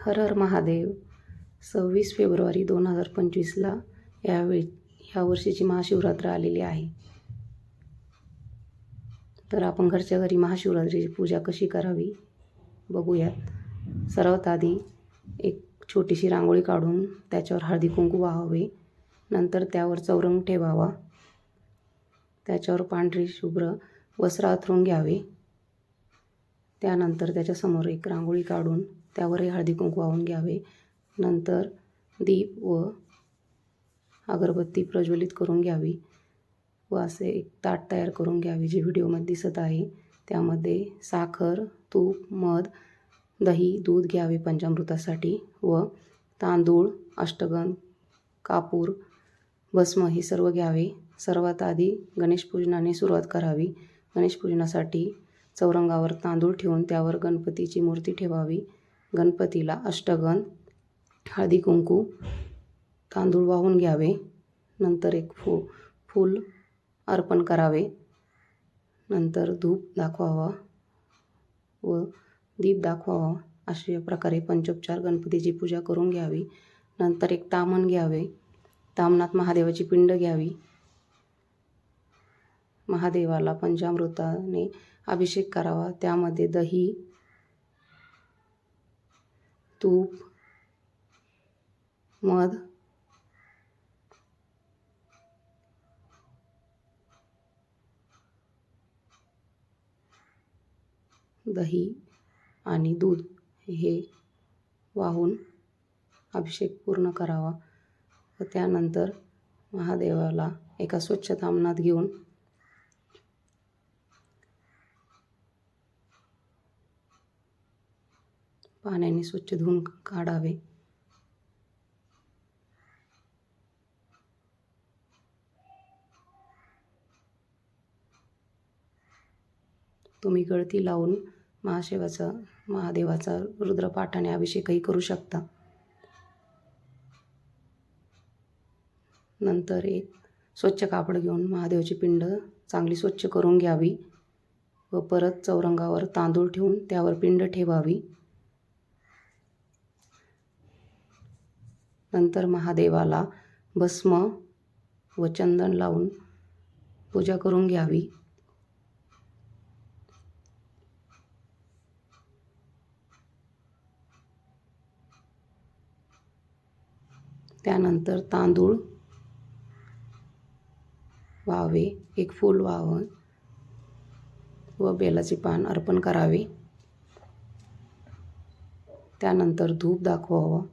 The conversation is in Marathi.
हर हर महादेव. सव्वीस फेब्रुवारी दोन हजार पंचवीसला यावेळी ह्या वर्षीची महाशिवरात्र आलेली आहे. तर आपण घरच्या घरी महाशिवरात्रीची पूजा कशी करावी? बघूयात. सर्वात आधी एक छोटीशी रांगोळी काढून त्याच्यावर हळदी कुंकू वाहावे. नंतर त्यावर चौरंग ठेवावा. त्याच्यावर पांढरी शुभ्र वस्त्र अथरून घ्यावे. त्यानंतर त्याच्यासमोर एक रांगोळी काढून त्यावरही हळदी कुंकू वाहून घ्यावे. नंतर दीप व अगरबत्ती प्रज्वलित करून घ्यावी व असे एक ताट तयार करून घ्यावे जे व्हिडिओमध्ये दिसत आहे. त्यामध्ये साखर तूप मध दही दूध घ्यावे पंचामृतासाठी व तांदूळ अष्टगंध कापूर भस्म हे सर्व घ्यावे. सर्वात आधी गणेशपूजनाने सुरुवात करावी. गणेशपूजनासाठी चौरंगावर तांदूळ ठेवून त्यावर गणपतीची मूर्ती ठेवावी. गणपतीला अष्टगंध हळदी कुंकू तांदूळ वाहून घ्यावे. नंतर एक फू फूल अर्पण करावे. नंतर धूप दाखवावा व दीप दाखवावा अशा प्रकारे पंचोपचार गणपतीची पूजा करून घ्यावी. नंतर एक तामण घ्यावे. तामनात महादेवाची पिंड घ्यावी. महादेवाला पंचामृताने अभिषेक करावा. त्यामध्ये दही तूप मध दही आणि दूध हे वाहून अभिषेक पूर्ण करावा. व त्यानंतर महादेवाला एका स्वच्छ तामणात घेऊन पाण्याने स्वच्छ धुवून काढावे. तुम्ही गळती लावून महाशिवाचा महादेवाचा रुद्रपाठाने अभिषेकही करू शकता. नंतर एक स्वच्छ कापड घेऊन महादेवाची पिंड चांगली स्वच्छ करून घ्यावी व परत चौरंगावर तांदूळ ठेवून त्यावर पिंड ठेवावी. नंतर महादेवाला भस्म व चंदन लावून पूजा करून घ्यावी. त्यानंतर तांदूळ व्हावे एक फूल व्हावं व बेलाचे पान अर्पण करावे. त्यानंतर धूप दाखवावं.